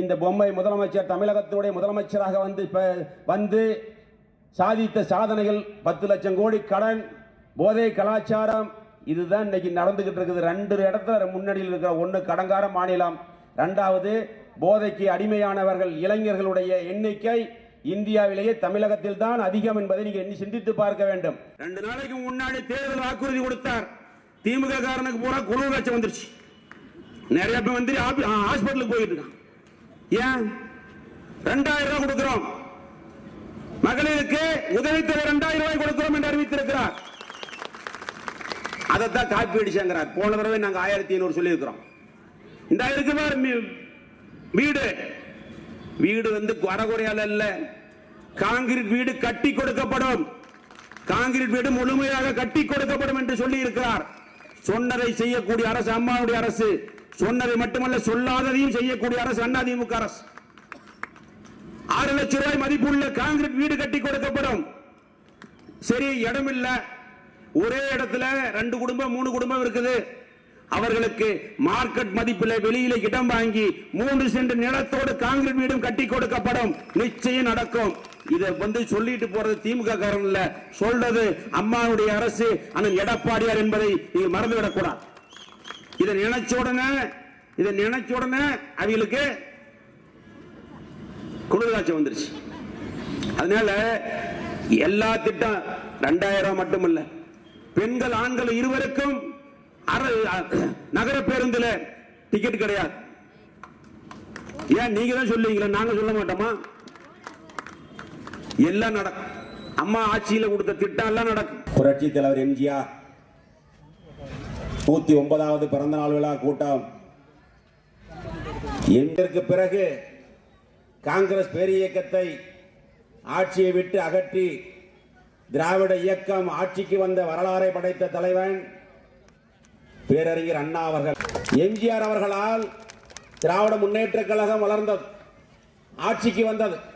இந்த பொம்மை முதலமைச்சர் தமிழகத்தினுடைய முதலமைச்சராக வந்து இப்போ வந்து சாதித்த சாதனைகள் பத்து லட்சம் கோடி கடன் போதை கலாச்சாரம் இதுதான் இன்னைக்கு நடந்துகிட்டு இருக்குது. ரெண்டு இடத்துல முன்னணியில் இருக்கிற ஒன்று கடங்கார மாநிலம் ரெண்டாவது போதைக்கு அடிமையானவர்கள் இளைஞர்களுடைய எண்ணிக்கை இந்தியாவிலேயே தமிழகத்தில் தான் அதிகம் என்பதை நீங்க எண்ணி சிந்தித்து பார்க்க வேண்டும். ரெண்டு நாளைக்கு முன்னாடி தேர்தல் வாக்குறுதி கொடுத்தார். திமுக காரனுக்கு பூரா குழு லட்சம் வந்துருச்சு. நிறைய பேர் வந்து ஹாஸ்பிட்டலுக்கு போயிட்டு இருக்கான் ஏன்? ரெண்டாயிரம் ரூபாய் கொடுக்கிறோம். மகளிருக்கு உதவித்தொகை ரெண்டாயிரம் ரூபாய் கொடுக்கிறோம் என்று அறிவித்திருக்கிறார். அதைத்தான் காப்பி அடிச்சாங்கிறார். போன தடவை நாங்க ஆயிரத்தி ஐநூறு சொல்லியிருக்கிறோம். இந்த இருக்கு வீடு. வீடு வந்து குறகுறையால அல்ல. காங்கிரீட் வீடு கட்டி கொடுக்கப்படும். காங்கிரீட் வீடு முழுமையாக கட்டி கொடுக்கப்படும் என்று சொல்லி இருக்கிறார் சொன்னதை செய்யக்கூடிய அரசு அம்மாவுடைய அரசு. சொன்னதை மட்டுமல்ல சொல்லாததையும் செய்யக்கூடிய அரசு அதிமுக அரசு. ஆறு லட்சம் ரூபாய் மதிப்புள்ள காங்கிரீட் வீடு கட்டி கொடுக்கப்படும். சரி இடம் இல்ல ஒரே இடத்துல ரெண்டு குடும்பம் மூணு குடும்பம் இருக்குது. அவர்களுக்கு மார்க்கெட் மதிப்பில் வெளியில இடம் வாங்கி மூன்று சென்ட் நிலத்தோடு காங்கிரீட் வீடும் கட்டி கொடுக்கப்படும். நிச்சயம் நடக்கும். இதை வந்து சொல்லிட்டு போறது திமுக காரன் இல்ல. சொல்றது அம்மாவுடைய அரசு அண்ணன் எடப்பாடியார் என்பதை நீங்கள் மறந்துவிடக்கூடாது. இதை நினைச்ச உடனே இதை நினைச்ச உடனே அவங்களுக்கு குளிர்காட்சி வந்துருச்சு. அதனால எல்லா திட்டம் ரெண்டாயிரம் மட்டுமல்ல. பெண்கள் ஆண்கள் இருவருக்கும் அர- நகர பேருந்துல டிக்கெட் கிடையாது. ஏன் நீங்க தான் சொல்லுவீங்களா? நாங்க சொல்ல மாட்டோமா? எல்லாம் நடக்கும். அம்மா ஆட்சியில கொடுத்த திட்டம் எல்லாம் நடக்கும். புரட்சி தலைவர் எம்ஜிஆர் நூத்தி ஒன்பதாவது பிறந்த நாள் விழா கூட்டம். இதற்கு பிறகு காங்கிரஸ் பேரியக்கத்தை ஆட்சியை விட்டு அகற்றி திராவிட இயக்கம் ஆட்சிக்கு வந்த வரலாறை படைத்த தலைவன் பேரறிஞர் அண்ணா அவர்கள். எம்ஜிஆர் அவர்களால் திராவிட முன்னேற்ற கழகம் வளர்ந்தது. ஆட்சிக்கு வந்தது.